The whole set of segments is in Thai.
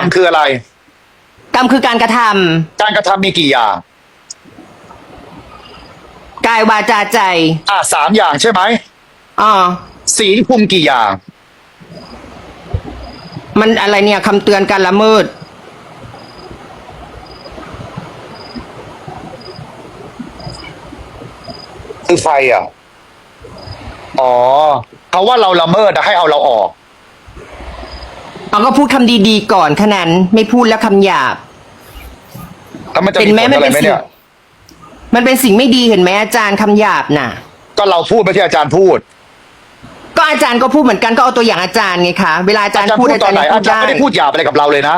รมคืออะไร กรรมคือการกระทำการกระทำมีกี่อย่าง กายวาจาใจอะสามอย่างใช่ไหมอ๋อศีลคุมกี่อย่าง มันอะไรเนี่ยคำเตือนการละเมิด คือไฟอะ อ๋อเขาว่าเราละเมิดอะให้เอาเราออก เอาก็พูดคำดีๆก่อนขนาดนั้นไม่พูดแล้วคำหยาบ แล้วมันจะเป็มีนไหมผลมันอะไรเป็นไหมสิ่งเนี่ย มันเป็นสิ่งไม่ดีเห็นไหมอาจารย์คำหยาบน่ะ ก็เราพูดไม่ใช่อาจารย์พูด ก็อาจารย์ก็พูดเหมือนกันก็เอาตัวอย่างอาจารย์ไงคะเวลาอาจารย์อาจารย์พูพูดดอาตจาอรนย์ไหนอาจารย์พูไม่ได้พูดหยาบอะไรกับเราเลยนะ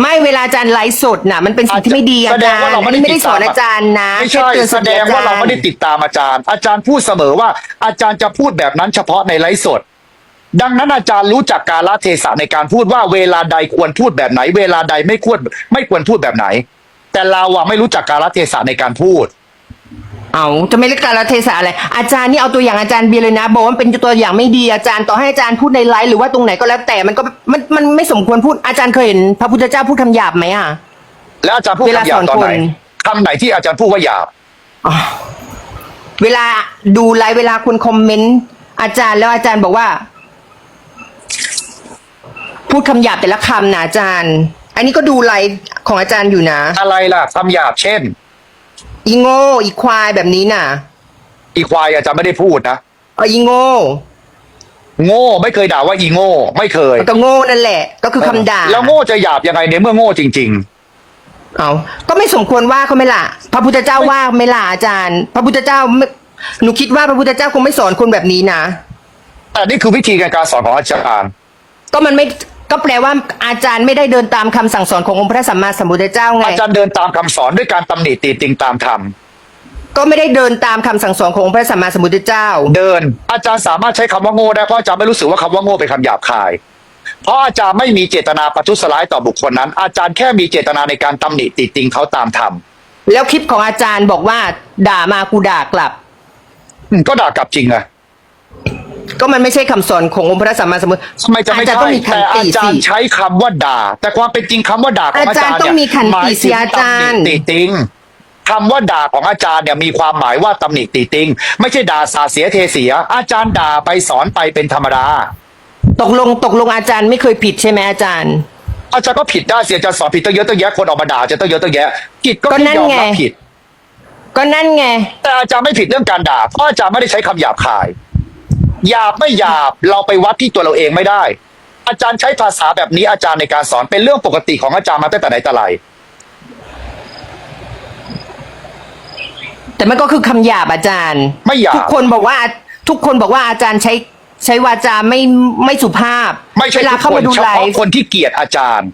ไม่เวลาอาจารย์ไลฟ์สดน่ะ มันเป็นสิ่งที่ไม่ดีอาแสดจางรย์ว่าเราไม่ได้ไม่ได้ติสอนตมอาจารย์นะไม่แค่ใช่เตือนแสดงว่าเราไม่ได้ติติดตามอาจารย์ อาจารย์พูดเสมอว่าอาจารย์จะพูดแบบนั้นเฉพาะในไลฟ์สด ดังนั้นอาจารย์รู้จักกาลเทศะในการพูดว่าเวลาใดควรพูดแบบไหน เวลาใดไม่ควรไม่ควรพูดแบบไหน แต่เราอะไม่รู้จักกาลเทศะในการพูด เอาจะไม่เรียกการละเทศะอะไร อาจารย์นี่เอาตัวอย่างอาจารย์เบียร์เลยนะ บอกว่ามันเป็นตัวอย่างไม่ดีอาจารย์ต่อให้อาจารย์พูดในไลฟ์หรือว่าตรงไหนก็แล้วแต่มันก็มันมันไม่สมควรพูดอาจารย์เคยเห็นพระพุทธเจ้าพูดคำหยาบไหมอะ แล้วอาจารย์พูดเวลาคำหยาบตอนไหนสอนคน คำไหนที่อาจารย์พูดว่าหยาบอ๋อเวลาดูไลฟ์เวลาคุณคอมเมนต์อาจารย์แล้วอาจารย์บอกว่า พูดคำหยาบแต่ละคำนะอาจารย์ อันนี้ก็ดูไลฟ์ของอาจารย์อยู่นะ อะไรล่ะคำหยาบเช่น อีโง่อีควายแบบนี้น่ะ อีควายอาจารย์ไม่ได้พูดนะเอาอีโง่ โง่ไม่เคยด่าว่าอีโง่ ไม่เคยก็โง่นั่นแหละ ก็คือคำด่า แล้วโง่จะหยาบยังไงในเมื่อโง่จริงเอาก็ไม่สมควรว่าเขาไหม่ล่ะพระพุทธเจ้าว่าไหม่ล่ะอาจารย์ พระพุทธเจ้าไม่หนูคิดว่าพระพุทธเจ้าคงไม่สอนคนแบบนี้นะๆแต่นี่คือวิธีการการสอนของอาจารย์ ก็มันไม่ ก็แปลว่าอาจารย์ไม่ได้เดินตามคำสั่งสอนขององค์พระสัมมาสัมพุทธเจ้าไงอาจารย์เดินตามคำสอนด้วยการตำหนิตีติงตามธรรมก็ไม่ได้เดินตามคำสั่งสอนขององค์พระสัมมาสัมพุทธเจ้า เดิน อาจารย์สามารถใช้คำว่าโง่ได้เพราะอาจารย์ไม่รู้สึกว่าคำว่าโง่เป็นคำหยาบคาย เพราะอาจารย์ไม่มีเจตนาประทุษร้ายต่อบุคคลนั้น อาจารย์แค่มีเจตนาในการตำหนิติติงเขาตามธรรมแล้วคลิปของอาจารย์บอกว่า ด่ามากูด่ากลับ อืมก็ด่ากลับจริงอะ ก็มันไม่ใช่คำสอนขององค์พระสัมมาสัมพุทธทำไมจะไม่อาจารย์ใช่ต้องมีขันแต่อาติจารสิย์ใช้คำว่าด่า แต่ความเป็นจริงคำว่าด่าของอาจารย์อาจารย์ต้เนี่องมียขันติหมายสิถึงอาจารย์ตำหนิติติงคำว่าด่าของอาจารย์เนี่ยมีความหมายว่าตำหนิติติง ไม่ใช่ด่าสาเสียเทเสีย อาจารย์ด่าไปสอนไปเป็นธรรมดา ตกลงตกลงอาจารย์ไม่เคยผิดใช่ไหมอาจารย์ อาจารย์ก็ผิดได้เสียอาจารย์สอนผิดตั้งเยอะตั้งแยะคนออกมาด่าอาจารย์ตั้งเยอะตั้งแยะผิดก็ก็ที่นั่นยอมไงรับผิด ก็นั่นไง แต่อาจารย์ไม่ผิดเรื่องการด่าเพราะอาจารย์ไม่ได้ใช้คำหยาบคาย หยาบไม่หยาบเราไปวัดที่ตัวเราเองไม่ได้ อาจารย์ใช้ภาษาแบบนี้อาจารย์ในการสอนเป็นเรื่องปกติของอาจารย์มาตั้งแต่ไหนแต่ไรแต่มันก็คือคำหยาบอาจารย์ ไม่หยาบทุกคนบอกว่าทุกคนบอกว่าอาจารย์ใช้ใช้วาจาไม่ไม่สุภาพ ไม่ใช่เวลาทุกเข้าคนมาดูเฉไลพาะฟ์คนที่เกลียดอาจารย์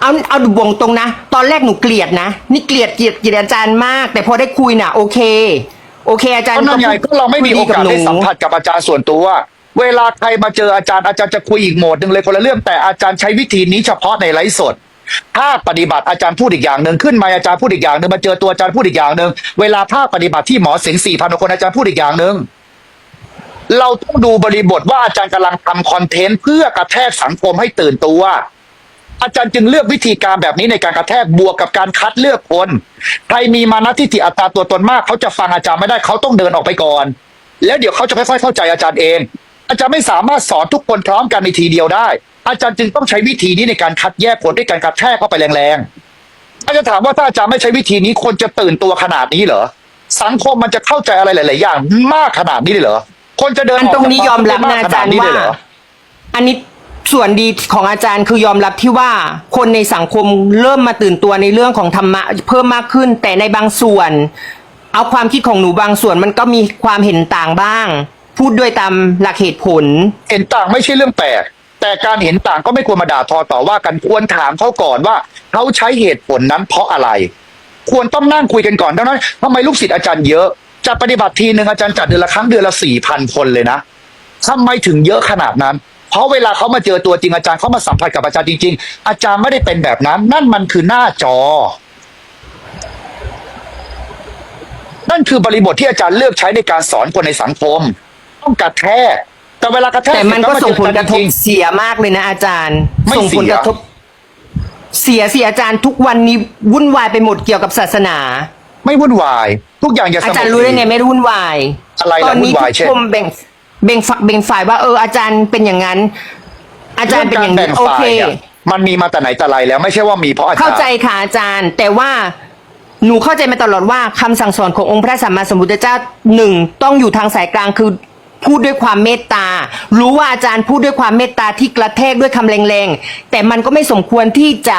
เอาเอาดูวงตรงนะ ตอนแรกหนูเกลียดนะ นี่เกลียดเกลียดเกลียดอาจารย์มาก แต่พอได้คุยน่ะ โอเค โอเคอาจารย์ก็นั่นไงพูก็เราไม่มีโอกาสคุยได้บหนูสัมผัสกับอาจารย์ส่วนตัว เวลาใครมาเจออาจารย์อาจารย์จะคุยอีกโหมดหนึ่งเลยคนละเรื่องแต่อาจารย์ใช้วิธีนี้เฉพาะในไลฟ์สดภาคปฏิบัติอาจารย์พูดอีกอย่างหนึ่งขึ้นมาอาจารย์พูดอีกอย่างหนึ่งมาเจอตัวอาจารย์พูดอีกอย่างหนึ่งเวลาภาคปฏิบัติที่หมอเสียงสี่พันคนอาจารย์พูดอีกอย่างหนึ่งเราต้องดูบริบทว่าอาจารย์กำลังทำคอนเทนต์เพื่อกระแทกสังคมให้ตื่นตัว อาจารย์จึงเลือกวิธีการแบบนี้ในการกระแทกบวกกับการคัดเลือกคนใครมีมานะทิฏฐิอัตตาตัวตนมากเขาจะฟังอาจารย์ไม่ได้เขาต้องเดินออกไปก่อน แล้วเดี๋ยวเขาจะค่อยๆเข้าใจอาจารย์เอง อาจารย์ไม่สามารถสอนทุกคนพร้อมกันในทีเดียวได้ อาจารย์จึงต้องใช้วิธีนี้ในการคัดแยกคนด้วยการกระแทกเข้าไปแรงๆอาจารย์ถามว่าถ้าอาจารย์ไม่ใช้วิธีนี้คนจะตื่นตัวขนาดนี้เหรอสังคมมันจะเข้าใจอะไรหลาย ๆ อย่างมากขนาดนี้เลยเหรอคนจะเดินอันตรงนี้กยจาอกมรับควนะมอาจารย์ขนดนี้ว่าเลเหรออันนี้ ส่วนดีของอาจารย์คือยอมรับที่ว่าคนในสังคมเริ่มมาตื่นตัวในเรื่องของธรรมะเพิ่มมากขึ้น แต่ในบางส่วน เอาความคิดของหนูบางส่วนมันก็มีความเห็นต่างบ้าง พูดด้วยตามหลักเหตุผล เห็นต่างไม่ใช่เรื่องแปลกแต่การเห็นต่างก็ไม่ควรมาด่าทอต่อว่ากันควรถามเขาก่อนว่าเขาใช้เหตุผลนั้นเพราะอะไร ควรต้องนั่งคุยกันก่อนดังนั้นทำไมลูกศิษย์อาจารย์เยอะจะปฏิบัติทีหนึ่งอาจารย์จัดเดือนละครั้งเดือนละสี่พันคนเลยนะทำไมถึงเยอะขนาดนั้น ราะเวลาเขามาเจอตัวจริงอาจารย์เขามาสัมผัสกับอาจารย์จริง ๆ อาจารย์ไม่ได้เป็นแบบนั้น นั่นมันคือหน้าจอ นั่นคือบริบทที่อาจารย์เลือกใช้ในการสอนคนในสังคม ต้องกระแทกแต่เวลากระแทกแต่มันก็เสร็จส่งผลกแวาระเจทอบจงเสียมากเลยนะอาจารย์ไม่ส่งผลกระทบ เสียสิอาจารย์ทุกวันนี้วุ่นวายไปหมดเกี่ยวกับศาสนา ไม่วุ่นวาย ทุกอย่างอย่าสอางบจารย์รู้ได้ไงไม่วุ่นวายอะไรล่ะตอนนี้วุ่นวายทุกเช่นคนแบ่ง แบ่งฝักแบ่งฝ่ายว่าเอออาจารย์เป็นอย่างนั้น อาจารย์เป็นอย่างแบ่นี้งโอฝ่าเคยเนี่ยมันมีมาแต่ไหนแต่ไรแล้วไม่ใช่ว่ามีเพราะอาจารย์เข้าใจค่ะอาจารย์ แต่ว่าหนูเข้าใจมาตลอดว่าคำสั่งสอนขององค์พระสัมมาสัมพุทธเจ้าหนึ่งต้องอยู่ทางสายกลางคือพูดด้วยความเมตตา รู้ว่าอาจารย์พูดด้วยความเมตตาที่กระแทกด้วยคำแรงๆ แต่มันก็ไม่สมควรที่จะ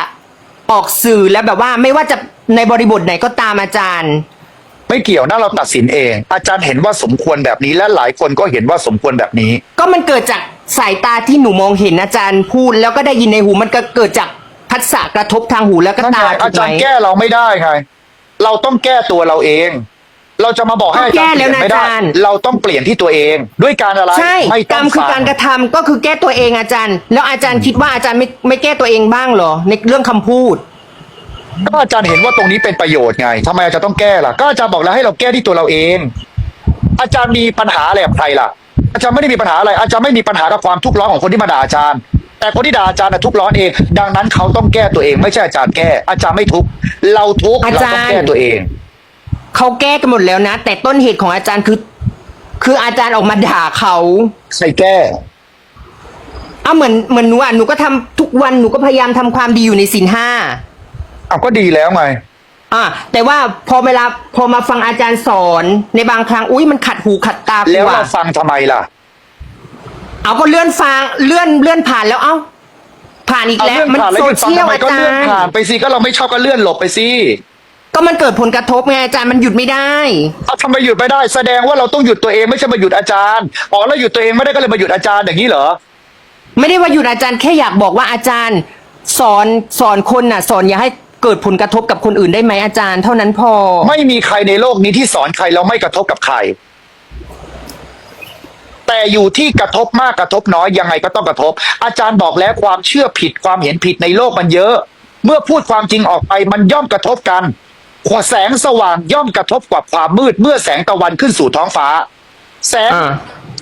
ออกสื่อแล้วแบบว่าไม่ว่าจะในบริบทไหนก็ตามอาจารย์ ไม่เกี่ยวนะเราตัดสินเอง อาจารย์เห็นว่าสมควรแบบนี้และหลายคนก็เห็นว่าสมควรแบบนี้ ก็มันเกิดจากสายตาที่หนูมองเห็นอาจารย์พูด แล้วก็ได้ยินในหูมันก็เกิดจากพัสสะกระทบทางหูแล้วก็นั่นตาไงถูอากไหจารย์แก้เราไม่ได้ไงเราต้องแก้ตัวเราเอง เราจะมาบอกให้อาจารย์เปลี่ยนไม่ได้เราต้องเปลี่ยนที่ตัวเอง ด้วยการอะไรใช่ไม่กต้รอรงมคือฟัการกระทำก็คือแก้ตัวเองอาจารย์ แล้วอาจารย์คิดว่าอาจารย์ไม่ไม่แก้ตัวเองบ้างเหรอในเรื่องคำพูด ก็อาจารย์เห็นว่าตรงนี้เป็นประโยชน์ไงทำไมอาจารย์ต้องแก้ล่ะ ก็อาจารย์บอกแล้วให้เราแก้ที่ตัวเราเอง อาจารย์มีปัญหาอะไรกับใครล่ะ อาจารย์ไม่ได้มีปัญหาอะไร อาจารย์ไม่มีปัญหากับความทุกข์ร้อนของคนที่มาด่าอาจารย์ แต่คนที่ด่าอาจารย์น่ะทุกข์ร้อนเอง ดังนั้นเขาต้องแก้ตัวเอง ไม่ใช่อาจารย์แก้ อาจารย์ไม่ทุกข์เราทุกข์อาเราจารย์ ต้องแก้ตัวเอง เขาแก้กันหมดแล้วนะ แต่ต้นเหตุของอาจารย์คือ คืออาจารย์ออกมาด่าเขาใครแก้เอาเหมือนเหมือนหนูอะหนูก็ทำทุกวันหนูก็พยายามทำความดีอยู่ในศีลห้า เอาก็ดีแล้วไง อะแต่ว่าพอเวลาพอมาฟังอาจารย์สอนในบางครั้งอุ้ยมันขัดหูขัดตากูแล้วเราอะฟังทำไมล่ะ เอาก็เลื่อนฟังเลื่อนเลื่อนผ่านแล้วเอ้า ผ่านอีกเอาแล้วเลื่อนมันผ่านแล้วโซหยุดฟังเชียลทำไมอาก็จาเลื่อนรย์ผ่านไปสิก็เราไม่ชอบก็เลื่อนหลบไปสิก็มันเกิดผลกระทบไงอาจารย์มันหยุดไม่ได้ เอาทำไมหยุดไม่ได้แสดงว่าเราต้องหยุดตัวเองไม่ใช่มาหยุดอาจารย์อ๋อแล้วหยุดตัวเองไม่ได้ก็เลยมาหยุดอาจารย์อย่างนี้เหรอ ไม่ได้ว่าหยุดอาจารย์แค่อยากบอกว่าอาจารย์ สอนสอนคนน่ะ สอนอย่าให้ เกิดผลกระทบกับคนอื่นได้ไหมอาจารย์ เท่านั้นพอ ไม่มีใครในโลกนี้ที่สอนใครแล้วไม่กระทบกับใคร แต่อยู่ที่กระทบมากกระทบน้อยยังไงก็ต้องกระทบ อาจารย์บอกแล้วความเชื่อผิดความเห็นผิดในโลกมันเยอะ เมื่อพูดความจริงออกไปมันย่อมกระทบกันขวแสงสว่างย่อมกระทบกับความมืด เมื่อแสงตะวันขึ้นสู่ท้องฟ้า แสงอ่า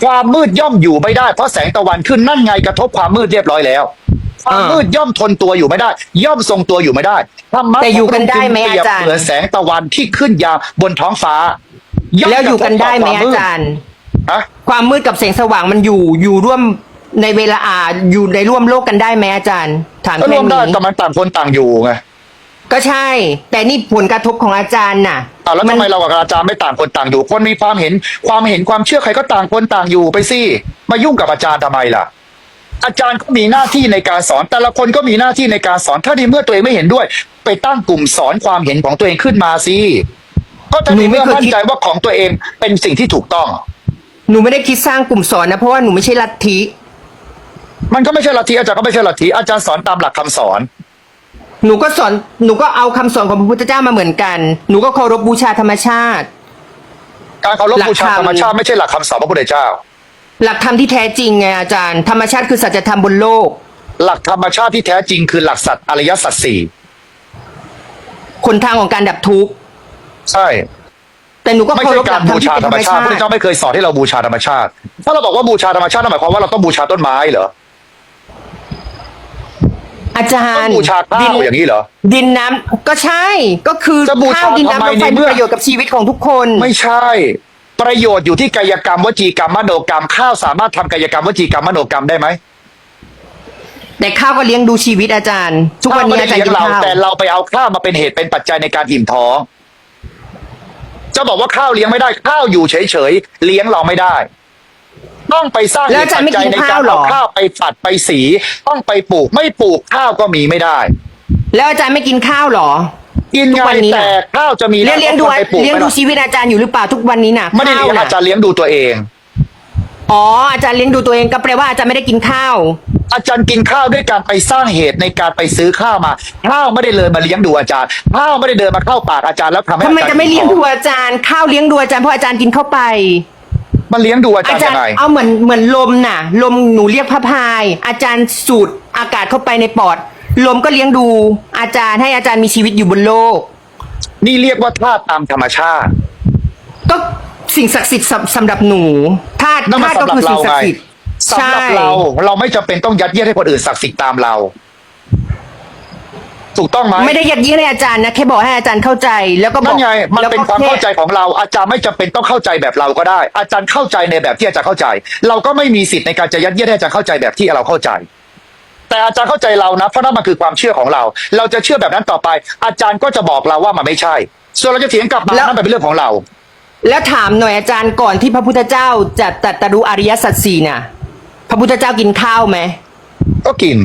ความมืดย่อมอยู่ไม่ได้เพราะแสงตะวันขึ้นนั่นไงกระทบความมืดเรียบร้อยแล้ว ความอ่ามืดย่อมทนตัวอยู่ไม่ได้ ย่อมทรงตัวอยู่ไม่ได้ธรรมะแต่อยู่กันได้ไหมขงพะงค์เปรีบอาจารย์ เหมือนแสงตะวันที่ขึ้นยามบนท้องฟ้าย่มแล้วอยู่กันได้ไหมกระทบอาบควจารย์ ฮะ ความมืดกับแสงสว่างมันอยู่อยู่ร่วมในเวลาอ่าอยู่ในร่วมโลกกันได้ไหมอาจารย์ ถามก็แค่ร่วมได้นี้แต่มันต่างคนต่างอยู่ไงก็ใช่ แต่นี่ผลกระทบของอาจารย์น่ะ อะแล้วทำไมเรากับอาจารย์ไม่ต่างคนต่างอยู่ คนมีความเห็นความเห็นความเชื่อใครก็ต่างคนต่างอยู่ไปสิมายุ่งกับอาจารย์ทำไมล่ะ อาจารย์ก็มีหน้าที่ในการสอน แต่ละคนก็มีหน้าที่ในการสอนถ้าในเมื่อตัวเองไม่เห็นด้วย ไปตั้งกลุ่มสอนความเห็นของตัวเองขึ้นมาสิก็จะหนูมีไม่เมื่อเคยมั่นคิดใจว่าของตัวเองเป็นสิ่งที่ถูกต้อง หนูไม่ได้คิดสร้างกลุ่มสอนนะเพราะว่าหนูไม่ใช่ลัทธิมันก็ไม่ใช่ลัทธิอาจารย์ก็ไม่ใช่ลัทธิอาจารย์สอนตามหลักคำสอน หนูก็สอนหนูก็เอาคำสอนของพระพุทธเจ้ามาเหมือนกัน หนูก็เคารพบูชาธรรมชาติ การเคารพหลักบูชาธรรมธรรมชาติไม่ใช่หลักคำสอนพระพุทธเจ้า หลักธรรมที่แท้จริงไงอาจารย์ ธรรมชาติคือสัจธรรมบนโลก หลักธรรมชาติที่แท้จริงคือหลักสัตว์อริยสัจสี่คนทางของการดับทุกข์ใช่ แต่หนูก็ไม่เคาใช่รพหกาลัรกธรรบูมที่ชาเป็นธธรรรรมมชาติชาพระพุทธติเจ้าไม่เคยสอนให้เราบูชาธรรมชาติ ถ้าเราบอกว่าบูชาธรรมชาตินั่นหมายความว่าเราต้องบูชาต้นไม้เหรออาจาต้อรงย์บูชาข้าวอย่างนี้เหรอ ดินน้ำก็ใช่ก็คือจะบูชาข้าวดินทำไมน้ำลมไฟในเมื่มีอ ประโยชน์กับชีวิตของทุกคน ไม่ใช่ ประโยชน์อยู่ที่กายกรรมวจีกรรมมโนกรรม ข้าวสามารถทำกายกรรมวจีกรรมมโนกรรมได้ไหมแต่ข้าวก็เลี้ยงดูชีวิตอาจารย์ ทุกวันนี้ข้ไม่อาได้จารย์เลี้ยกิงนเราข้าวแต่เราไปเอาข้าวมาเป็นเหตุเป็นปัจจัยในการอิ่มท้องจะบอกว่าข้าวเลี้ยงไม่ได้ข้าวอยู่เฉยๆเลี้ยงเราไม่ได้ต้องไปสร้างเหแล้วตุอาจารปัย์จไม่จัยกินในข้าการวเหรเอาอข้าวไปฝัดไปสี ต้องไปปลูกไม่ปลูกข้าวก็มีไม่ได้ แล้วอาจารย์ไม่กินข้าวเหรอ กินทุไงกวันนี้แต่น่ะข้าวจะมีเลี้ยงเลี้ยงดูคนไปปลูกเลี้ยงไม่ดูได้ชีวิตอาจารย์อยู่หรือเปล่าทุกวันนี้น่ะไม่ได้เลี้ยงข้วน่ะอาจารย์เลี้ยงดูตัวเอง อ๋ออาจารย์เลี้ยงดูตัวเองก็แปลว่าอาจารย์ไม่ได้กินข้าว อาจารย์กินข้าวด้วยการไปสร้างเหตุในการไปซื้อข้าวมาข้าวไม่ได้เลยมาเลี้ยงดูอาจารย์ข้าวไม่ได้เดินมาเข้าปากอาจารย์แล้วทำให้ทำไมอาจารย์จะไม่เลี้ยงกินดูของอาจารย์ข้าวเลี้ยงดูอาจารย์เพราะอาจารย์กินเข้าไป มันเลี้ยงดูอาจารอาย์จารยังย์ไงเอาเหมือนเหมือนลมน่ะ ลมหนูเรียกพระพาย อาจารย์สูดอากาศเข้าไปในปอด ลมก็เลี้ยงดู อาจารย์ให้อาจารย์มีชีวิตอยู่บนโลก นี่เรียกว่าธาตุตามธรรมชาติ ก็สิ่งศักดิ์สิทธิ์สำสำหรับหนูธาตุนั่นมัธานตุก็สำหรับคือสิ่เรางศักไงดิ์สิทธิ์สำหรับใช่เรา เราไม่จำเป็นต้องยัดเยียดให้คนอื่นศักดิ์สิทธิ์ตามเรา ถูกต้องไหมไม่ได้ยัดเยียดให้อาจารย์นะแค่บอกให้อาจารย์เข้าใจ แล้วก็บนั่อกนไง มันแล้วเป็นก็ความแเข้าใจของเรา อาจารย์ไม่จำเป็นต้องเข้าใจแบบเราก็ได้ อาจารย์เข้าใจในแบบที่อาจารย์เข้าใจ เราก็ไม่มีสิทธิ์ในการจะยัดเยียดให้อาจารย์เข้าใจแบบที่เราเข้าใจ แต่อาจารย์เข้าใจเรานะเพราะนั่นมันคือความเชื่อของเรา เราจะเชื่อแบบนั้นต่อไป อาจารย์ก็จะบอกเราว่ามันไม่ใช่ ส่วนเราจะเถียงกลับมาแล้ว นั่นเป็นเรื่องของเรา แล้วถามหน่อยอาจารย์ก่อนที่พระพุทธเจ้าจะตรัสรู้อริยสัจสี่น่ะ พระพุทธเจ้ากินข้าวไหมก็กิน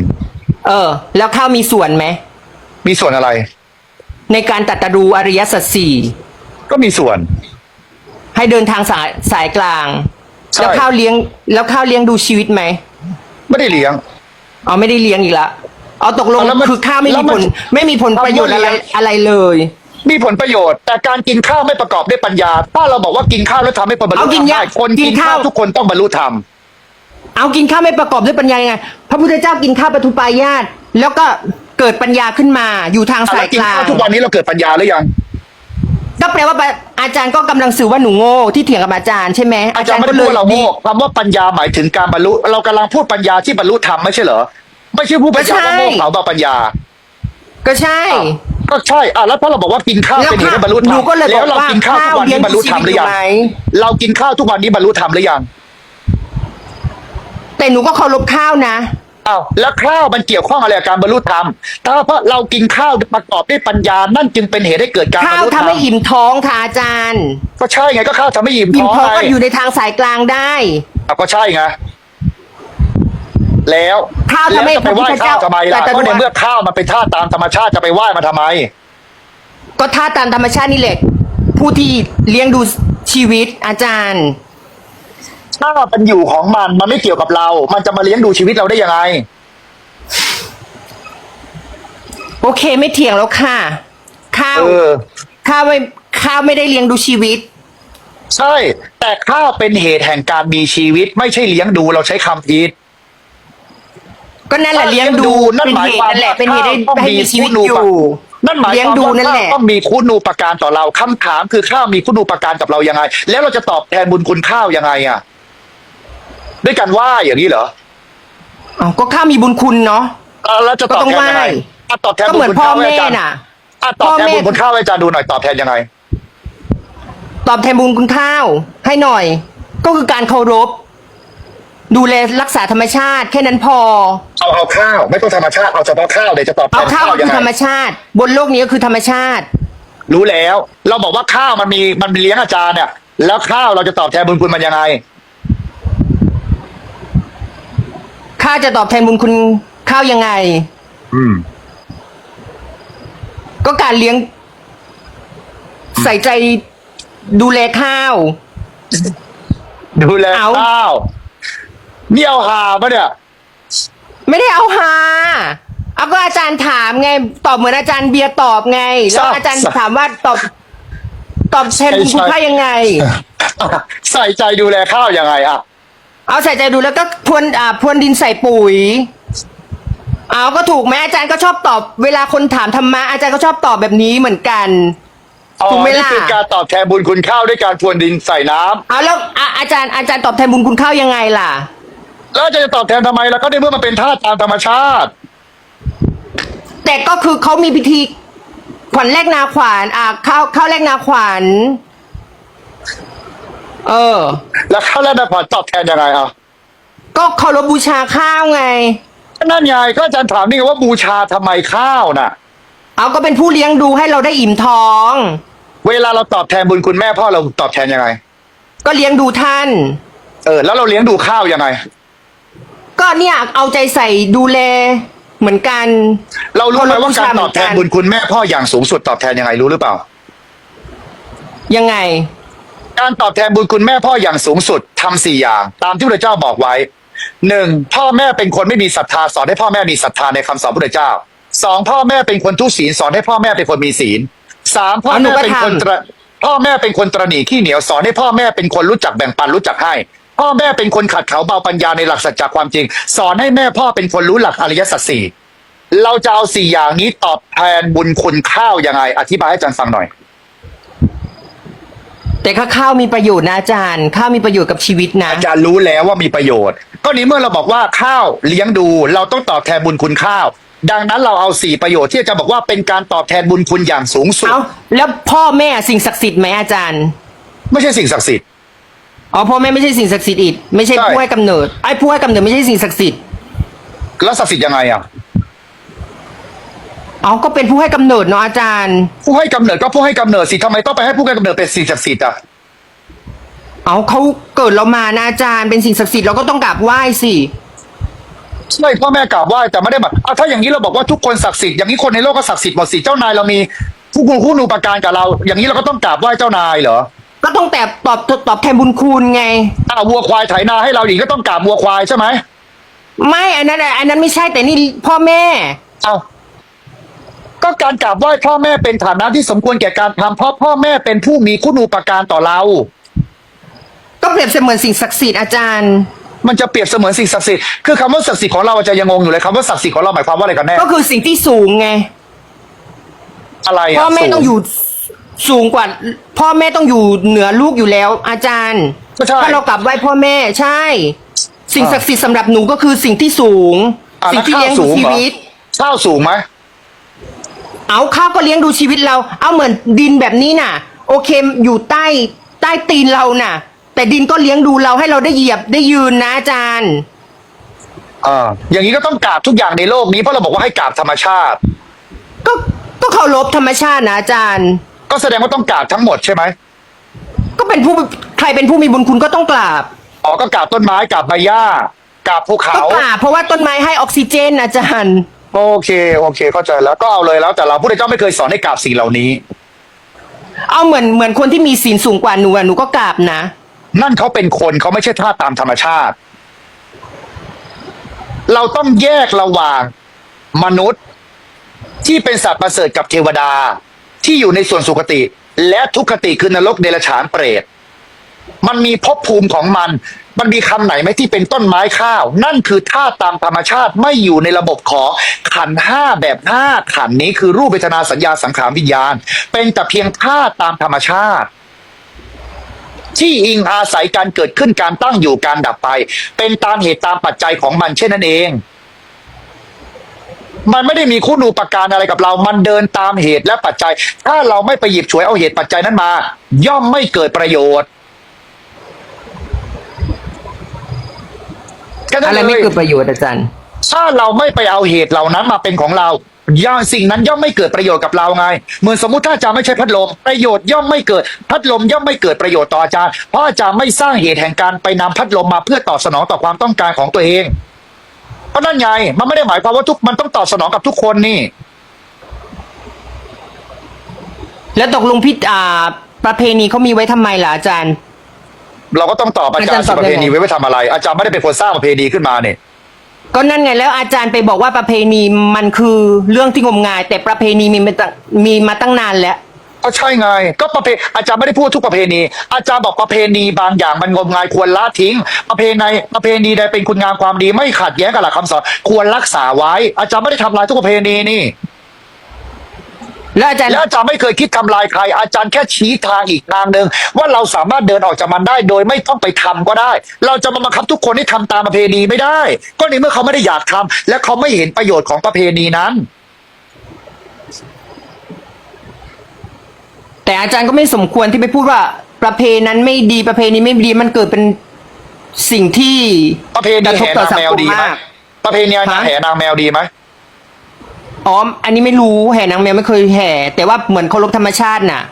เออ แล้วข้าวมีส่วนไหมมีส่วนอะไร ในการตรัสรู้อริยสัจสี่ก็มีส่วน ให้เดินทางสายสายกลาง ใช่ แล้วข้าวเลี้ยงแล้วข้าวเลี้ยงดูชีวิตไหม ไม่ได้เลี้ยง เอาไม่ได้เลี้ยงอีกละเอาตกลงแล้วมันคือข้าวไม่แล้มีวมัผนลไม่มีผลประโยชน์อะไรคำว่าเลี้ยงอะไรเลย มีผลประโยชน์ แต่การกินข้าวไม่ประกอบด้วยปัญญา ถ้าเราบอกว่ากินข้าวแล้วทำให้คนบรรลุเอาธรกิรนมยาได้คนกิกินนข้าวข้าวทุกคนต้องบรรลุธรรม เอากินข้าวไม่ประกอบด้วยปัญญายังไงพระพุทธเจ้ากินข้าวปทุปายาตแล้วก็เกิดปัญญาขึ้นมาอยู่ทางสาแล้ยวกิกนลางข้าวทุกวันนี้เราเกิดปัญญาหรือยัง ก็แปลว่าอาจารย์ก็กำลังสื่อว่าหนูโง่ที่เถียงกับอาจารย์ใช่ไหมอาจารย์ไม่ได้พูดว่าเราโง่คำว่าปัญญาหมายถึงการบรรลุ เรากำลังพูดปัญญาที่บรรลุธรรมไม่ใช่เหรอไม่ใช่พูดปัญญาว่าโง่เขาเบาปัญญา ก็ใช่ ก็ใช่อะแล้วถ้าเราบอกว่ากินข้าวแล้วเป็นเหตุให้บรรลุธรหนูรมก็เลยแล้วบอกเราว่ากินข้าวทุกวันนี้ข้าวบรรลุธรรมหรือยังเลี้ยงชีวิตอยู่ไหม เรากินข้าวทุกวันนี้บรรลุธรรมหรือยัง แต่หนูก็เคารพข้าวนะ อ้าวแล้วข้าวมันเกี่ยวข้องอะไรกับการบรรลุธรรมถ้าเพราะเรากินข้าวประกอบด้วยปัญญา นั่นจึงเป็นเหตุให้เกิดการบรข้ารวลุธรทำรมให้อิ่มท้องค่ะอาจารย์ก็ใช่ไงก็ข้าวทำให้อิ่มอิ่มท้องท้องไงก็อยู่ในทางสายกลางได้อะก็ใช่ไงแล้วข้าวทำให้แล้วจะไปไหว้พระพุทธข้าวเจ้าทำไมล่ะแต่แต่ ก็ในเมื่อข้าวมันเป็นธาตุตามธรรมชาติจะไปไหว้มันทำไม ก็ท่าตามธรรมชาตินี่แหละ ผู้ที่เลี้ยงดูชีวิตอาจารย์ ถ้ามันอยู่ของมันมันไม่เกี่ยวกับเรา มันจะมาเลี้ยงดูชีวิตเราได้ยังไง โอเคไม่เถียงแล้วค่ะ ข้าวเออ ข้าวไม่ข้าวไม่ได้เลี้ยงดูชีวิต ใช่ แต่ข้าวเป็นเหตุแห่งการมีชีวิต ไม่ใช่เลี้ยงดูเราใช้คำผิด ก็นั่นแหละถ้าเลี้ยงดูนั่นเป็นหมายเหคตุวามนั่นแหละเป็นเหตุให้ต้องให้มีมีชีวิตคุณูอยู่ปนั่นหมายเลี้ยงความดูว่านั่นแหละ ข้าวต้องมีคุณูปการต่อเราคำถามคือข้าวมีคุณูปการกับเรายังไง แล้วเราจะตอบแทนบุญคุณข้าวยังไงอะ ด้วยการไหว่าอย่างนี้เหรออ้าวก็ข้าวมีบุญคุณเนาะ อะแล้วจะตอบแทนยังไงก็ต้องไหว้อะตอบแทนก็บุเหญมือนคุณพ่อข้าวให้แม่อาจารย์น่ะ อะตอบแทนพ่อแม่ บุญคุณข้าวให้อาจารย์ดูหน่อยตอบแทนยังไง ตอบแทนบุญคุณข้าว ให้หน่อย ก็คือการเคารพ ดูแลรักษาธรรมชาติ แค่นั้นพอ เอาเอาข้าว ไม่ต้องธรรมชาติเอาเฉพาะข้าวเดี๋ยวจะตอบแทเอานข้าวข้าวก็ยัคืงอธรรมไงชาติ บนโลกนี้ก็คือธรรมชาติ รู้แล้ว เราบอกว่าข้าวมันมีมันเลี้ยงอาจารย์เนี่ย แล้วข้าวเราจะตอบแทนบุญคุณมันยังไง ข้าจะตอบแทนบุญคุณข้าวยังไง อืม ก็การเลี้ยง ใส่ใจดูแลข้าว ดูแลเอา ข้าวนี่เอาหาปะเนี่ย ไม่ได้เอาหาเอาก็อาจารย์ถามไง ตอบเหมือนอาจารย์เบียร์ตอบไง แล้วอาจารย์ถามว่าตอบ ตอบแทนบุญคุณข้าวยังไง ใส่ใจดูแลข้าวยังไงอะ เอาใส่ใจดูแล้วก็พรวนอ่าพรวนดินใส่ปุ๋ย เอาก็ถูกไหมอาจารย์ก็ชอบตอบ เวลาคนถามธรรมะอาจารย์ก็ชอบตอบแบบนี้เหมือนกัน อ๋อถูกไหมนี่ล่ะคือการตอบแทนบุญคุณข้าวด้วยการพรวนดินใส่น้ำเอาแล้วอะอาจารย์อาจารย์ตอบแทนบุญคุณข้าวยังไงล่ะ แล้วอาจารย์จะตอบแทนทำไมล่ะก็ในเมื่อมันเป็นธาตุตามธรรมชาติ แต่ก็คือเขามีพิธีขวัญแรกนาขวานอะข้าวข้าวแรกนาขวาน เออ แล้วข้าวแล้วนผ่อนตอบแทนยังไงอะก็เคารพบูชาข้าวไงก็นั่นไงก็อาจารย์ถามนี่ไงว่าบูชาทำไมข้าวน่ะ เอาก็เป็นผู้เลี้ยงดูให้เราได้อิ่มท้อง เวลาเราตอบแทนบุญคุณแม่พ่อเราตอบแทนยังไง ก็เลี้ยงดูท่าน เออ แล้วเราเลี้ยงดูข้าวยังไง ก็เนี่ยเอาใจใส่ดูแลเหมือนกัน เรารู้ไหมเคารพว่าการตอบแทนบูชาเหมือนกันบุญคุณแม่พ่ออย่างสูงสุดตอบแทนยังไงรู้หรือเปล่า ยังไง การตอบแทนบุญคุณแม่พ่ออย่างสูงสุดทำสี่อย่าง ตามที่พระเจ้าบอกไว้หนึ่งพ่อแม่เป็นคนไม่มีศรัทธาสอนให้พ่อแม่มีศรัทธาในคำสอนพระเจ้าสองพ่อแม่เป็นคนทุศีลสอนให้พ่อแม่เป็นคนมีศีลสามพ่อเอาหนูแม่ก็เป็นคนทำตระพ่อแม่เป็นคนตระหนี่ขี้เหนียวสอนให้พ่อแม่เป็นคนรู้จักแบ่งปันรู้จักให้ พ่อแม่เป็นคนขัดเขาเบาปัญญาในหลักสัจจความจริง สอนให้แม่พ่อเป็นคนรู้หลักอริยสัจสี่เราจะเอาสี่อย่างนี้ตอบแทนบุญคุณข้าวยังไง อธิบายให้อาจารย์ฟังหน่อย แต่ข้าข้าวมีประโยชน์นะอาจารย์ ข้าวมีประโยชน์กับชีวิตนะ อาจารย์รู้แล้วว่ามีประโยชน์ ก็นี้เมื่อเราบอกว่าข้าวเลี้ยงดู เราต้องตอบแทนบุญคุณข้าว ดังนั้นเราเอาสี่ประโยชน์ที่อาจารย์บอกว่าเป็นการตอบแทนบุญคุณอย่างสูงสุด เอาแล้วพ่อแม่สิ่งศักดิ์สิทธิ์ไหมอาจารย์ ไม่ใช่สิ่งศักดิ์สิทธิ์ อ๋อพ่อแม่ไม่ใช่สิ่งศักดิ์สิทธิ์อีกไม่ใช่ใช่ ผู้ให้กำเนิดไอ้ผู้ให้กำเนิดไม่ใช่สิ่งศักดิ์สิทธิ์แล้วศักดิ์สิทธิ์ยังไงอะ อ๋อก็เป็นผู้ให้กำเนิดเนาะอาจารย์ ผู้ให้กำเนิดก็ผู้ให้กำเนิดสิทำไมต้องไปให้ผู้ให้กำเนิดเป็นสิ่งศักดิ์สิทธิ์อะเอาเขาเกิดเรามานะอาจารย์เป็นสิ่งศักดิ์สิทธิ์เราก็ต้องกราบไหว้สิใช่พ่อแม่กราบไหว้แต่ไม่ได้แบบอะถ้าอย่างนี้เราบอกว่าทุกคนศักดิ์สิทธิ์อย่างนี้คนในโลกก็ศักดิ์สิทธิ์หมดสิเจ้านายเรามีผู้คุณคู่นูประการกับเรา อย่างนี้เราก็ต้องกราบไหว้เจ้านายเหรอก็ต้องแต่ตอบตอบแทนบุญคุณไงอะวัวควายไถนาให้เราอีกก็ต้องกราบวัวควายใช่ไหมไม่อันนั้นอันนั้นไม่ใช่แต่นี่พ่อแม่ เอา ก็การกราบไหว้พ่อแม่เป็นฐานะที่สมควรแก่การทำเพราะพ่อแม่เป็นผู้มีคุณูปการต่อเรา ก็เปรียบเสมือนสิ่งศักดิ์สิทธิ์อาจารย์ มันจะเปรียบเสมือนสิ่งศักดิ์สิทธิ์คือคำว่าศักดิ์สิทธิ์ของเราอาจจะยังงงอยู่เลยคำว่าศักดิ์สิทธิ์ของเราหมายความว่าอะไรกันแน่ก็คือสิ่งที่สูงไง อะไระพ่อแม่สูต้องอยู่สูงกว่า พ่อแม่ต้องอยู่เหนือลูกอยู่แล้ว อาจารย์ ก็ใช่ ถ้าเรากลับไหว้พ่อแม่ใช่ สิ่งอ่าศักดิ์สิทธิ์สำหรับหนูก็คือสิ่งที่สูง อะสิ่งที่เลี้ยงดูชีวิต ข้าวสูงไหม เอาข้าวก็เลี้ยงดูชีวิตเรา เอาเหมือนดินแบบนี้น่ะ โอเคอยู่ใต้ใต้ตีนเราน่ะ แต่ดินก็เลี้ยงดูเราให้เราได้เหยียบได้ยืนนะอาจารย์อ่าอย่างนี้ก็ต้องกราบทุกอย่างในโลกนี้เพราะเราบอกว่าให้กราบธรรมชาติ ก็ก็เคารพธรรมชาตินะอาจารย์ ก็แสดงว่าต้องกราบทั้งหมดใช่ไหมก็เป็นผู้ใครเป็นผู้มีบุญคุณก็ต้องกราบอ๋อก็กราบต้นไม้กราบใบหญ้ากราบภูเขาก็กราบเพราะว่าต้นไม้ให้ออกซิเจนอาจารย์ โอเค โอเค เข้าใจแล้วก็เอาเลยแล้วแต่เราพระเจ้าไม่เคยสอนให้กราบสิ่งเหล่านี้ เอาเหมือนเหมือนคนที่มีศีลสูงกว่าหนูอะหนูก็กราบนะ นั่นเขาเป็นคนเขาไม่ใช่ท่าสตามธรรมชาติ เราต้องแยกระหว่างมนุษย์ที่เป็นสัตว์ประเสริฐกับเทวดาที่อยู่ในส่วนสุคติ และทุกขติคือนรกเดรัจฉานเปรตมันมีภพภูมิของมัน มันมีคำไหนไหมที่เป็นต้นไม้ข้าว นั่นคือท่าตุตามธรรมชาติไม่อยู่ในระบบของขันห้าแบบห้าขันนี้คือรูปเวทนาสัญญาสังขารวิญญาณ เป็นแต่เพียงท่าตุตามธรรมชาติ ที่อิงอาศัยการเกิดขึ้นการตั้งอยู่การดับไป เป็นตามเหตุตามปัจจัยของมันเช่นนั้นเอง มันไม่ได้มีคุณูปการอะไรกับเรา มันเดินตามเหตุและปัจจัย ถ้าเราไม่ไปหยิบฉวยเอาเหตุปัจจัยนั้นมา ย่อมไม่เกิดประโยชน์ แค่นั้นอะไรเลยไม่เกิดประโยชน์อาจารย์ ถ้าเราไม่ไปเอาเหตุเหล่านั้นมาเป็นของเราย่อมสิ่งนั้นย่อมไม่เกิดประโยชน์กับเราไงเหมือนสมมุติถ้าอาจารย์ไม่ใช่พัดลมประโยชน์ย่อมไม่เกิดพัดลมย่อมไม่เกิดประโยชน์ต่ออาจารย์เพราะอาจารย์ไม่สร้างเหตุแห่งการไปนำพัดลมมาเพื่อตอบสนองต่อความต้องการของตัวเองเพราะนั่นไงมันไม่ได้หมายความว่าทุกมันต้องตอบสนองกับทุกคนนี่ แล้วตกลงพิอ่าประเพณีเขามีไว้ทำไมล่ะอาจารย์ เราก็ต้องตอบอาจารย์อาจารย์สิตอบประเพณียังไงไว้ไว้ทำอะไร อาจารย์ไม่ได้เป็นคนสร้างประเพณีขึ้นมาเนี่ยก็นั่นไงแล้วอาจารย์ไปบอกว่าประเพณีมันคือเรื่องที่งมงาย แต่ประเพณีมีมาตั้งมีมาตั้งนานแล้ว ก็ใช่ไง ก็ประเพอาจารย์ไม่ได้พูดทุกประเพณี อาจารย์บอกประเพณีบางอย่างมันงมงายควรละทิ้ง ประเพณีประเพณีใดเป็นคุณงามความดีไม่ขัดแย้งกับหลักคำสอน ควรรักษาไว้ อาจารย์ไม่ได้ทำลายทุกประเพณีนี่ แล้วอาจารย์ และอาจารย์ไม่เคยคิดทำลายใคร อาจารย์แค่ชี้ทางอีกทางหนึ่งว่าเราสามารถเดินออกจากมันได้โดยไม่ต้องไปทำก็ได้ เราจะมาบังคับทุกคนให้ทำตามประเพณีไม่ได้ ก็ในเมื่อเขาไม่ได้อยากทำและเขาไม่เห็นประโยชน์ของประเพณีนั้น แต่อาจารย์ก็ไม่สมควรที่ไปพูดว่าประเพณีนั้นไม่ดีประเพณีไม่ดีมันเกิดเป็นสิ่งที่ ประเพณีกระทบแห่ต่อนางสังแมควมดีไหมมากประเพณีฮะแห่นางแมวดีไหม อ๋ออันนี้ไม่รู้แห่นางแมวไม่เคยแห่ แต่ว่าเหมือนเคารพธรรมชาติน่ะ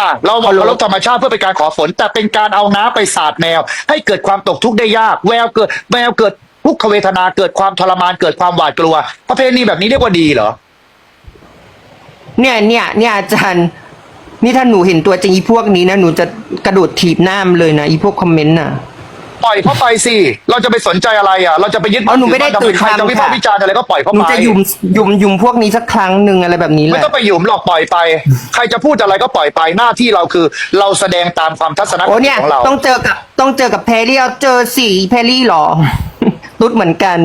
อะเราบอกเคารพเคารพธรรมชาติเพื่อเป็นการขอฝน แต่เป็นการเอาน้ำไปสาดแมว ให้เกิดความตกทุกข์ได้ยาก แววเกิดแววเกิดทุกขเวทนาเกิดความทรมานเกิดความหวาดกลัว ประเพณีแบบนี้เรียกว่าดีเหรอ เนี่ยเนี่ยเนี่ยอาจารย์ นี่ถ้าหนูเห็นตัวจริงอีพวกนี้นะหนูจะกระโดดถีบหน้ามนเลยนะอีพวกคอมเมนต์น่ะ ปล่อยเขาไปสิเราจะไปสนใจอะไรอะ เราจะไปยึดอ๋อหนูไม่ได้ถือตื่นใครจะทำวิพากษ์ค่ะวิจารณ์อะไรก็ปล่อยเขาหนูไปจะยุมยุมยุมพวกนี้สักครั้งหนึ่งอะไรแบบนี้แหไม่ละ ต้องไปหยุมหรอกปล่อยไป ใครจะพูดอะไรก็ปล่อยไปหน้าที่เราคือ เราแสดงตามความทัศนคโอ้ติเนี่ยของเรา ต้องเจอกับต้องเจอกับแพรรี่เอาเจอสี่แพรรี่หรอ ตุ๊ดเหมือนกัน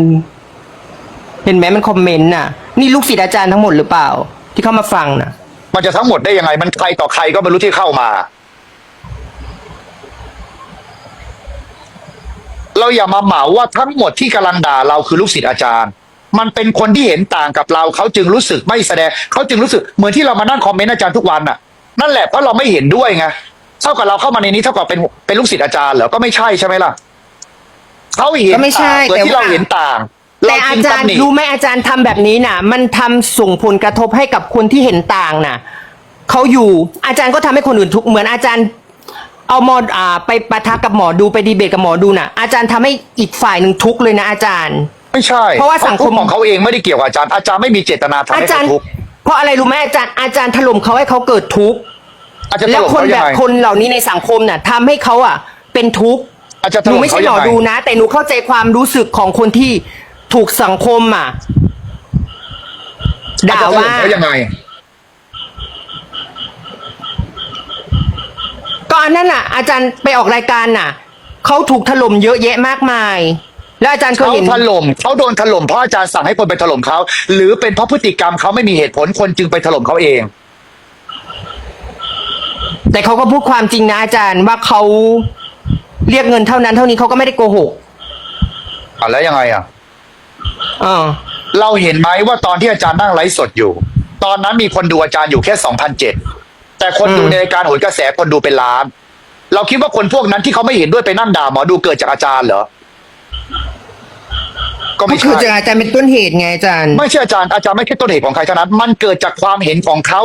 เห็นไหมมันคอมเมนต์น่ะ นี่ลูกศิษย์อาจารย์ทั้งหมดหรือเปล่า ที่เข้ามาฟังน่ะ มันจะทั้งหมดได้ยังไง มันใครต่อใครก็ไม่รู้ที่เข้ามา เราอย่ามาเหมาว่าทั้งหมดที่กำลังด่าเราคือลูกศิษย์อาจารย์ มันเป็นคนที่เห็นต่างกับเราเขาจึงรู้สึกไม่แสดงเขาจึงรู้สึกเหมือนที่เรามานั่งคอมเมนต์อาจารย์ทุกวันน่ะ นั่นแหละเพราะเราไม่เห็นด้วยไงเท่ากับเราเข้ามาในนี้เท่ากับเป็นเป็นลูกศิษย์อาจารย์เหรอก็ไม่ใช่ใช่ไหมล่ะเขาเห็นก็ไม่ใช่ต่างเหมือนที่แต่ว่าเราเห็นต่างแต่อาจารย์จึงตำหนิรู้ไหมอาจารย์ทำแบบนี้น่ะ มันทำส่งผลกระทบให้กับคนที่เห็นต่างน่ะเขาอยู่อาจารย์ก็ทำให้คนอื่นทุกข์เหมือนอาจารย์ เอาหมออ่าไปปะทะกับหมอดูไปดีเบตกับหมอดูน่ะ อาจารย์ทำให้อีกฝ่ายหนึ่งทุกข์เลยนะอาจารย์ ไม่ใช่เพราะว่าสังคมเขทุกข์ของเขาเองไม่ได้เกี่ยวกับอาจารย์อาจารย์ไม่มีเจตนาทำอาให้จารย์เขาทุกข์เพราะอะไรรู้ไหมอาจารย์อาจารย์ถล่มเขาให้เขาเกิดทุกข์อาจจะถแล้วล่มคนเขาแบยังบไงคนเหล่านี้ในสังคมน่ะทำให้เขาอะ เป็นทุกข์ อาจจะถหนูล่มไม่เขาใช่หมยัองไงดูนะ แต่หนูเข้าใจความรู้สึกของคนที่ถูกสังคมอะ อาจด่าจะถล่มว่าเขายังไง อันนั้นน่ะ อาจารย์ไปออกรายการน่ะเขาถูกถล่มเยอะแยะมากมาย แล้วอาจารย์เคยเขาเห็น ถล่มเขาโดนถล่มเพราะอาจารย์สั่งให้คนไปถล่มเขาหรือเป็นเพราะพฤติกรรมเขาไม่มีเหตุผลคนจึงไปถล่มเขาเอง แต่เขาก็พูดความจริงนะอาจารย์ว่าเขาเรียกเงินเท่านั้นเท่านี้เขาก็ไม่ได้โกหกอะแล้วยังไงอะ อ่าเราเห็นไหมว่าตอนที่อาจารย์นั่งไลฟ์สดอยู่ ตอนนั้นมีคนดูอาจารย์อยู่แค่สองพันเจ็ด แต่คนดูอืมในรายการโหนกระแสคนดูเป็นล้าน เราคิดว่าคนพวกนั้นที่เขาไม่เห็นด้วยไปนั่งด่าหมอดูเกิดจากอาจารย์เหรอ ก็ก็ไม่คือใช่จากอาจารย์เป็นต้นเหตุไงอาจารย์ ไม่ใช่อาจารย์อาจารย์ไม่ใช่ต้นเหตุของใครทั้งนั้น มันเกิดจากความเห็นของเขา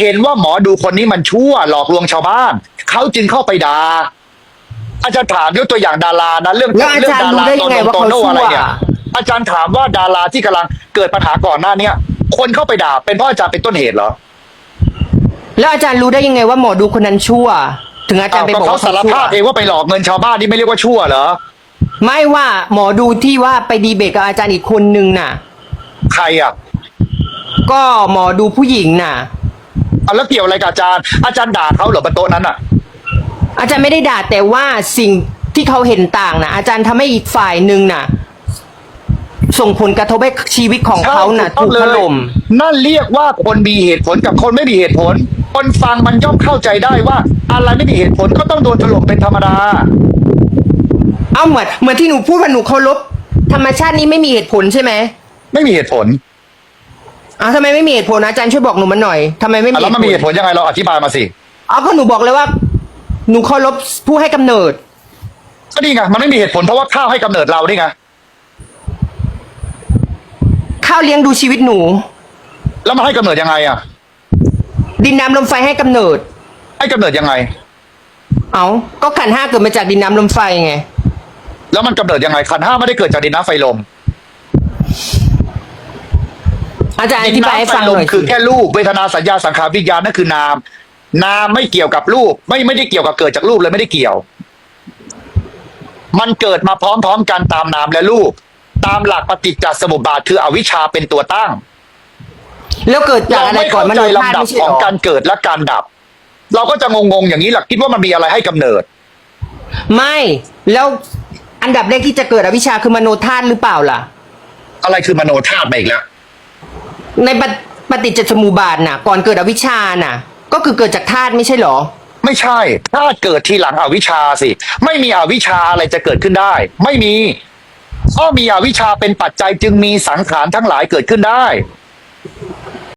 เห็นว่าหมอดูคนนี้มันชั่วหลอกลวงชาวบ้านเขาจึงเข้าไปด่าอาจารย์ถามยกตัวอย่างดารานะเรื่องแล้วอาเรื่จารย์ดารู้ราได้โตยังไงโนว่าโตเขาโนชั่ว อะไรเนี่ยอาจารย์ถามว่าดาราที่กำลังเกิดปัญหาก่อนหน้าเนี้ยคนเข้าไปด่าเป็นเพราะอาจารย์เป็นต้นเหตุเหรอ แล้วอาจารย์รู้ได้ยังไงว่าหมอดูคนนั้นชั่ว ถึงอาจารย์ไปอ้าวบอกเขาว่าสารเขาชั่วภาพเองว่าไปหลอกเงินชาวบ้านนี่ไม่เรียกว่าชั่วเหรอไม่ว่าหมอดูที่ว่าไปดีเบตกับอาจารย์อีกคนนึงน่ะ ใครอะก็หมอดูผู้หญิงน่ะอะแล้วเกี่ยวอะไรกับอาจารย์ อาจารย์ด่าเขาเหรอบนโต๊ะนั้นอะ อาจารย์ไม่ได้ด่าแต่ว่าสิ่งที่เขาเห็นต่างน่ะ อาจารย์ทำให้อีกฝ่ายหนึ่งน่ะ ส่งผลกระทบให้ชีวิตของเขาน่ะใช่ถูกต้องถเลยล่ม นั่นเรียกว่าคนมีเหตุผลกับคนไม่มีเหตุผล คนฟังมันย่อมเข้าใจได้ว่า อะไรไม่มีเหตุผลก็ต้องโดนถล่มเป็นธรรมดา เอาเหมือนเหมือนที่หนูพูดว่าหนูเคารพธรรมชาตินี้ไม่มีเหตุผลใช่ไหมไม่มีเหตุผลอ้าวทำไมไม่มีเหตุผลอาจารย์ช่วยบอกหนูมันหน่อยทำไมไม่มีอะแล้วมันมีเหตุผลยังไงเราอธิบายมาสิเอาก็หนูบอกเลยว่า หนูเคารพผู้ให้กำเนิด ก็นี่ไงมันไม่มีเหตุผลเพราะว่าข้าวให้กำเนิดเรานี่ไงข้าวเลี้ยงดูชีวิตหนู แล้วมันให้กำเนิดยังไงอะ ดินน้ำลมไฟให้กำเนิด ให้กำเนิดยังไง เอาก็ขันธ์ห้าเกิดมาจากดินน้ำลมไฟไง แล้วมันกำเนิดยังไงขันธ์ห้าไม่ได้เกิดจากดินน้ำไฟลมอาจารย์อดินธิบายน้ำให้ไฟฟังลหมน่อยคือสิแค่รูปเวทนาสัญญาสังขารวิญญาณนั่นคือนาม นามไม่เกี่ยวกับรูป ไม่ไม่ได้เกี่ยวกับเกิดจากรูปเลยไม่ได้เกี่ยว มันเกิดมาพร้อมๆกันตามนามและรูป ตามหลักปฏิจจสมุปบาทคืออวิชชาเป็นตัวตั้ง แล้วเกิดจากเราอะไรไม่ก่อเข้านมันใจโดนธาตุลำดับไม่ใช่ขเหอรงอการเกิดและการดับ เราก็จะงงๆอย่างนี้หลักคิดว่ามันมีอะไรให้กำเนิด ไม่แล้วอันดับแรกที่จะเกิดอวิชชาคือมโนธาตุหรือเปล่าล่ะ อะไรคือมโนธาตุมาอีกแล้วในปฏิปฏิจจสมุปบาทน่ะ ก่อนเกิดอวิชชาน่ะ ก็คือเกิดจากธาตุไม่ใช่เหรอ ไม่ใช่ธาตุเกิดทีหลังอวิชชาสิ ไม่มีอวิชชาอะไรจะเกิดขึ้นได้ ไม่มีเพราะมีอวิชชาเป็นปัจจัยจึงมีสังขารทั้งหลายเกิดขึ้นได้ Thank you.